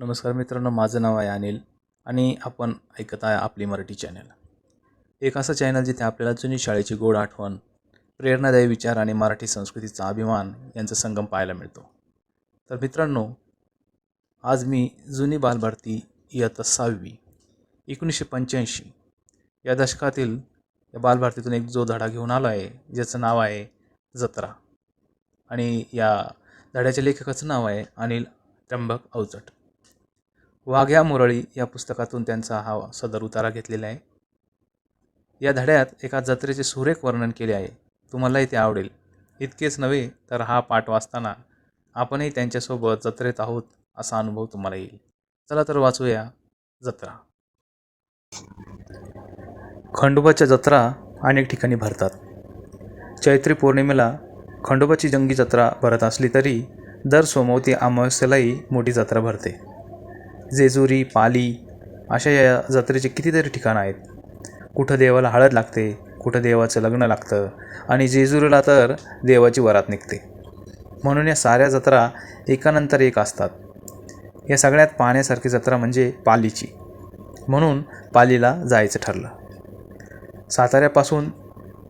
नमस्कार मित्रांनो माझं नाव आहे अनिल आणि आपण ऐकत आहे आपली मराठी चॅनल. एक असं चॅनल जिथे आपल्याला जुनी शाळेची गोड आठवण प्रेरणादायी विचार आणि मराठी संस्कृतीचा अभिमान यांचा संगम पाहायला मिळतो. तर मित्रांनो आज मी जुनी बालभारती इयत्ता सहावी एकोणीसशे पंच्याऐंशी या दशकातील या बालभारतीतून एक जो धडा घेऊन आलो आहे ज्याचं नाव आहे जत्रा. आणि या धड्याच्या लेखकाचं नाव आहे अनिल त्र्यंबक अवचट. वाघ्या मुरळी या पुस्तकातून त्यांचा हा सदर उतारा घेतलेला आहे. या धड्यात एका जत्रेचे सुरेख वर्णन केले आहे. तुम्हालाही ते आवडेल. इतकेच नव्हे तर हा पाठ वाचताना आपणही त्यांच्यासोबत जत्रेत आहोत असा अनुभव तुम्हाला येईल. चला तर वाचूया जत्रा. खंडोबाच्या जत्रा अनेक ठिकाणी भरतात. चैत्री पौर्णिमेला खंडोबाची जंगी जत्रा भरत असली तरी दर सोमवती अमावस्येलाही मोठी जत्रा भरते. जेजुरी पाली अशा या जत्रेचे कितीतरी ठिकाणं आहेत. कुठं देवाला हळद लागते कुठं देवाचं लग्न लागतं आणि जेजुरीला तर देवाची वरात निघते. म्हणून या साऱ्या जत्रा एकानंतर एक असतात. या सगळ्यात पाहण्यासारखी जत्रा म्हणजे पालीची. म्हणून पालीला जायचं ठरलं. साताऱ्यापासून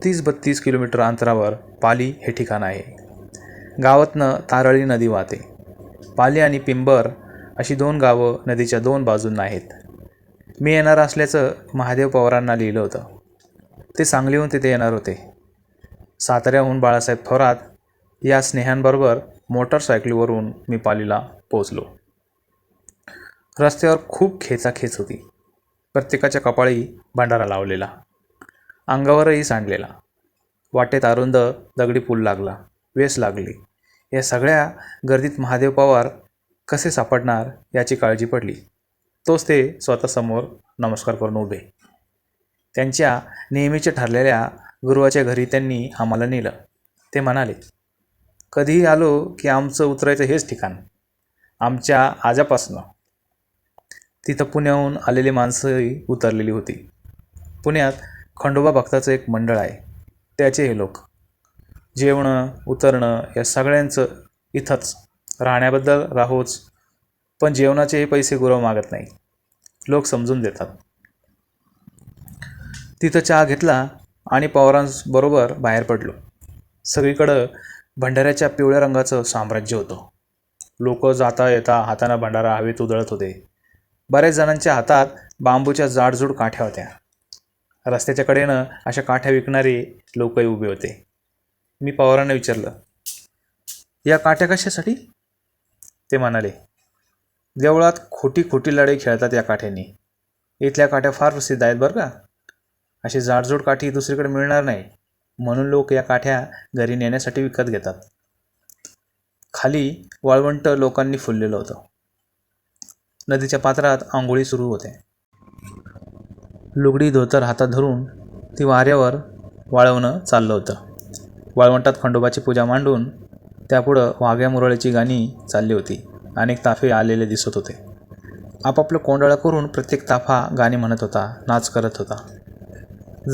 तीस बत्तीस किलोमीटर अंतरावर पाली हे ठिकाण आहे. गावातनं तारळी नदी वाहते. पाली आणि पिंबर अशी दोन गावं नदीच्या दोन बाजूंना आहेत. मी येणार असल्याचं महादेव पवारांना लिहिलं होतं. ते सांगलीहून तिथे येणार होते. साताऱ्याहून बाळासाहेब थोरात या स्नेहांबरोबर मोटरसायकलीवरून मी पालीला पोचलो रस्त्यावर खूप खेचाखेच होती. प्रत्येकाच्या कपाळी भंडारा लावलेला. अंगावरही सांडलेला. वाटेत अरुंद दगडी पूल लागला. वेस लागली. या सगळ्या गर्दीत महादेव पवार कसे सापडणार याची काळजी पडली. तोच ते स्वतःसमोर नमस्कार करून उभे. त्यांच्या नेहमीच्या ठरलेल्या गुरुवाच्या घरी त्यांनी आम्हाला नेलं. ते म्हणाले कधीही आलो की आमचं उतरायचं हेच ठिकाण. आमच्या आजापासनं. तिथं पुण्याहून आलेली माणसंही उतरलेली होती. पुण्यात खंडोबा भक्ताचं एक मंडळ आहे. त्याचे हे लोक. जेवणं उतरणं या सगळ्यांचं इथंच राहण्याबद्दल राहोच पण जेवणाचेही पैसे गुरव मागत नाही लोक समजून देतात. तिथं चहा घेतला आणि पवारांबरोबर बाहेर पडलो. सगळीकडं भंडाऱ्याच्या पिवळ्या रंगाचं साम्राज्य होतं. लोक जाता येता हातानं भंडारा हवेत उधळत होते. बऱ्याच जणांच्या हातात बांबूच्या जाडजूड काठ्या होत्या. रस्त्याच्या कडेनं अशा काठ्या विकणारे लोकही उभे होते. मी पवारांना विचारलं या काठ्या कशासाठी? ते म्हणाले देवळात खोटी खोटी लढाई खेळतात या काठ्यांनी इथल्या काठ्या फार प्रसिद्ध आहेत बरं का? अशी जाडजूड काठी दुसरीकडे मिळणार नाही. म्हणून लोक या काठ्या घरी नेण्यासाठी विकत घेतात. खाली वाळवंट लोकांनी फुललेलं होतं. नदीच्या पात्रात आंघोळी सुरू होते. लुगडी धोतर हातात धरून ती वाऱ्यावर वाळवणं चाललं होतं. वाळवंटात खंडोबाची पूजा मांडून त्यापुढं वाघ्या मुरळीची गाणी चालली होती. अनेक ताफे आलेले दिसत होते. आपापलं कोंडाळं करून प्रत्येक ताफा गाणी म्हणत होता नाच करत होता.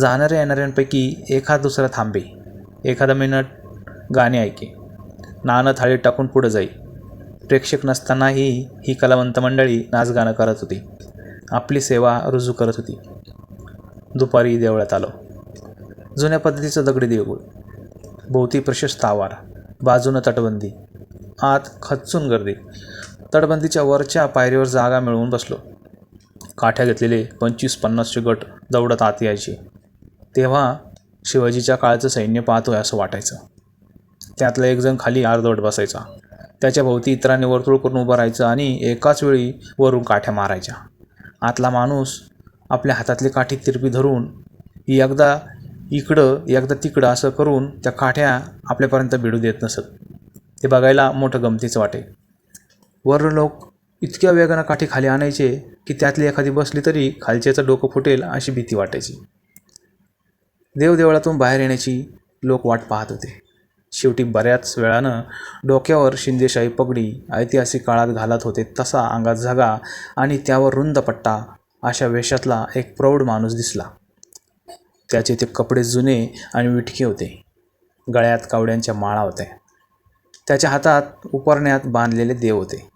जाणाऱ्या येणाऱ्यांपैकी एखाद दुसरा थांबे. एखादा मिनट गाणी ऐके. नाणं थाळी टाकून पुढं जाई. प्रेक्षक नसतानाही ही कलावंत मंडळी नाचगाणं करत होती. आपली सेवा रुजू करत होती. दुपारी देवळात आलो. जुन्या पद्धतीचं दगडी देऊळ. भोवती प्रशस्त आवार. बाजूनं तटबंदी. आत खच्चून गर्दी. तटबंदीच्या वरच्या पायरीवर जागा मिळवून बसलो. काठ्या घेतलेले पंचवीस पन्नासचे गट दौडत आत यायचे. तेव्हा शिवाजीच्या काळचं सैन्य पाहतोय असं वाटायचं. त्यातला एकजण खाली अर्धवट बसायचा. त्याच्या भोवती इतरांनी वर्तुळ करून उभं राहायचं आणि एकाच वेळी वरून काठ्या मारायच्या. आतला माणूस आपल्या हातातली काठी तिरपी धरून एकदा इकडं एकदा तिकडं असं करून त्या काठ्या आपल्यापर्यंत भिडू देत नसत. ते बघायला मोठं गमतीचं वाटे. वर लोक इतक्या वेगानं काठी खाली आणायचे की त्यातली एखादी बसली तरी खालच्याचं डोकं फुटेल अशी भीती वाटायची. देवदेवळातून बाहेर येण्याची लोक वाट पाहत होते. शेवटी बऱ्याच वेळानं डोक्यावर शिंदेशाही पगडी ऐतिहासिक काळात घालत होते तसा अंगात झगा आणि त्यावर रुंद पट्टा अशा वेशातला एक प्रौढ माणूस दिसला. त्याचे ते कपडे जुने आणि विटके होते. गळ्यात कावड्यांच्या माळा होत्या. त्याच्या हातात उपरण्यात बांधलेले देव होते.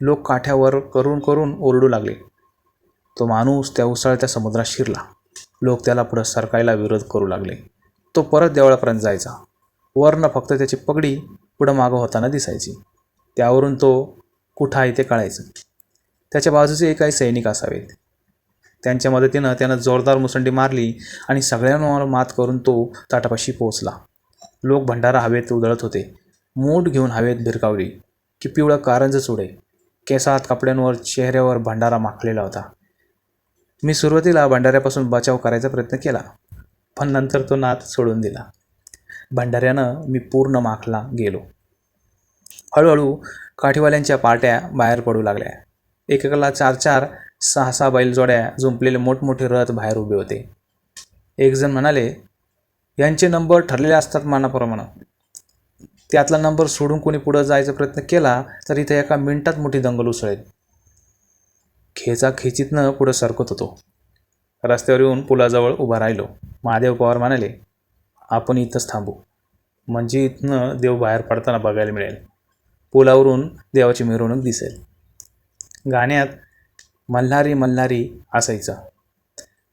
लोक काठ्यावर करून करून ओरडू लागले. तो माणूस त्या उसळत्या समुद्रात शिरला. लोक त्याला पुढं सरकायला विरोध करू लागले. तो परत देवळापर्यंत जायचा. वरनं फक्त त्याची पगडी पुढं मागं होताना दिसायची. त्यावरून तो कुठं आहे ते कळायचं. त्याच्या बाजूचे काही सैनिक असावेत. त्यांच्या मदतीनं त्यानं जोरदार मुसंडी मारली आणि सगळ्यांवर मात करून तो ताटापाशी पोहोचला. लोक भंडारा हवेत उधळत होते. मूठ घेऊन हवेत भिरकावली. की पिवळं कारंजच उडे. केसात कपड्यांवर चेहऱ्यावर भंडारा माखलेला होता. मी सुरुवातीला भंडाऱ्यापासून बचाव करायचा प्रयत्न केला पण नंतर तो नाद सोडून दिला. भंडाऱ्यानं मी पूर्ण माखला गेलो. हळूहळू काठीवाल्यांच्या पाट्या बाहेर पडू लागल्या. एकेकाला चार चार सहा सहा बैलजोड्या जुंपलेले मोठमोठे रथ बाहेर उभे होते. एकजण म्हणाले यांचे नंबर ठरलेले असतात मानाप्रमाणे. त्यातला नंबर सोडून कोणी पुढं जायचा प्रयत्न केला तर इथे एका मिनिटात मोठी दंगल उसळेल. खेचा खेचीतनं पुढं सरकत होतो. रस्त्यावर येऊन पुलाजवळ उभा राहिलो. महादेव पवार म्हणाले आपण इथंच थांबू. म्हणजे इथनं देव बाहेर पडताना बघायला मिळेल. पुलावरून देवाची मिरवणूक दिसेल. गाण्यात मल्हारी मल्हारी असायचा.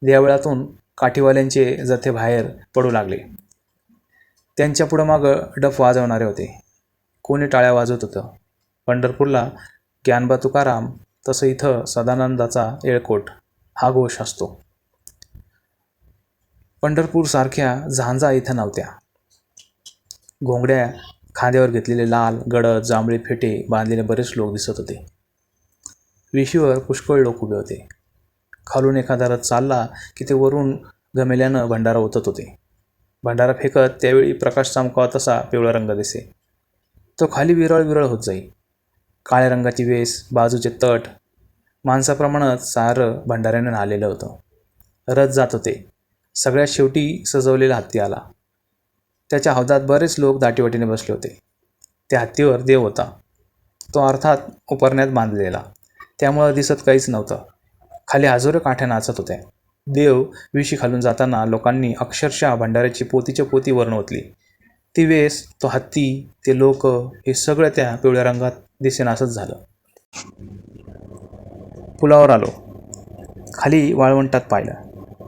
देवळातून काठीवाल्यांचे जथे बाहेर पडू लागले. त्यांच्या पुढं मागं डफ वाजवणारे होते. कोणी टाळ्या वाजवत होतं. पंढरपूरला ज्ञानबा तुकाराम तसं इथं सदानंदाचा येळकोट हा घोष असतो. पंढरपूरसारख्या झांजा इथं नव्हत्या. घोंगड्या खांद्यावर घेतलेले लाल गडद जांभळे फेटे बांधलेले बरेच लोक दिसत होते. वेशीवर पुष्कळ लोक उभे होते. खालून एखादा रथ चालला की ते वरून गमेल्यानं भंडारा ओतत होते. भंडारा फेकत त्यावेळी प्रकाश चमकावा तसा पिवळा रंग दिसे. तो खाली विरळ विरळ होत जाई. काळ्या रंगाची वेस बाजूचे तट माणसाप्रमाणेच सारं भंडाऱ्यानं न्हालेलं होतं. रथ जात होते. सगळ्यात शेवटी सजवलेला हत्ती आला. त्याच्या हौदात बरेच लोक दाटीवाटीने बसले होते. त्या हत्तीवर देव होता. तो अर्थात उपरण्यात बांधलेला. त्यामुळं दिसत काहीच नव्हतं. खाली हजारो काठ्या नाचत होत्या देव विशी खालून जाताना लोकांनी अक्षरशः भंडाऱ्याची पोतीच्या पोती वर्ण ओतली. ती वेस तो हत्ती ते लोक हे सगळं त्या पिवळ्या रंगात दिसेनासच झालं. पुलावर आलो. खाली वाळवंटात पाहिलं.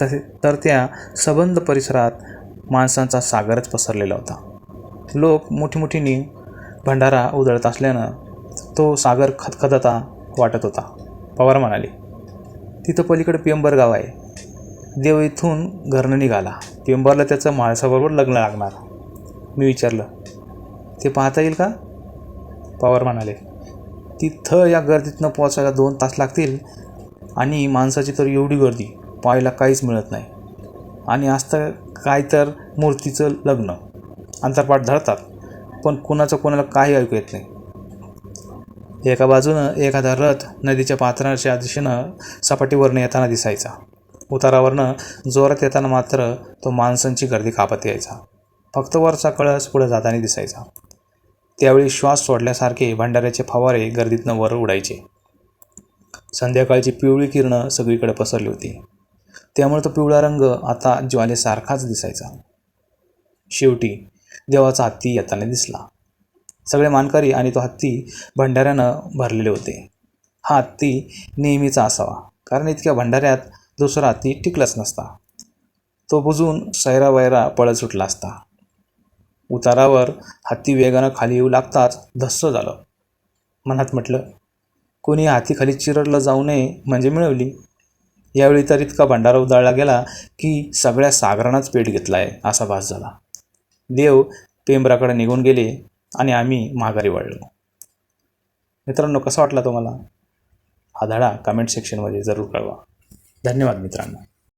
तसे तर त्या सबंध परिसरात माणसांचा सागरच पसरलेला होता. लोक मोठी मोठीनी भंडारा उधळत असल्यानं तो सागर खदखदता वाटत होता. पवार म्हणाले तिथं पलीकडे पेंबर गाव आहे. देव इथून घरनं निघाला. पेंबरला त्याचं माणसाबरोबर लग्न लागणार. मी विचारलं ते पाहता येईल का? पवार म्हणाले तिथं या गर्दीतनं पोचायला दोन तास लागतील आणि माणसाची तर एवढी गर्दी पाहायला काहीच मिळत नाही. आणि असतं काय तर मूर्तीचं लग्न अंतरपाठ धरतात पण कुणाचं कोणाला काही ऐकू येत नाही. एका बाजूनं एखादा रथ नदीच्या पात्राच्या दिशेनं सपाटीवरनं येताना दिसायचा. उतारावरनं जोरात येताना मात्र तो माणसांची गर्दी कापत यायचा. फक्त वरचा कळस पुढे जाताना दिसायचा. त्यावेळी श्वास सोडल्यासारखे भंडाऱ्याचे फवारे गर्दीतनं वर उडायचे. संध्याकाळची पिवळी किरणं सगळीकडे पसरली होती. त्यामुळे तो पिवळा रंग आता ज्वालेसारखाच दिसायचा. शेवटी देवाचा हत्ती येताना दिसला. सगळे मानकरी आणि तो हत्ती भंडाऱ्यानं भरलेले होते. हा हत्ती नेहमीचा असावा कारण इतक्या भंडाऱ्यात दुसरा हत्ती टिकलाच नसता. तो बुजून सैरावैरा पळत सुटला असता. उतारावर हत्ती वेगानं खाली येऊ लागताच धस्स झालं. मनात म्हटलं कोणी हाती चिरडलं जाऊ नये म्हणजे मिळवली? यावेळी तर इतका भंडारा उधळला गेला की सगळ्या सागरानंच पेट घेतला आहे असा भास झाला. देव पेंबराकडे निघून गेले आणि आम्ही माघारी वळलो मित्रांनो कसा वाटला तुम्हाला हा धडा? कमेंट सेक्शनमध्ये जरूर कळवा. धन्यवाद मित्रांनो.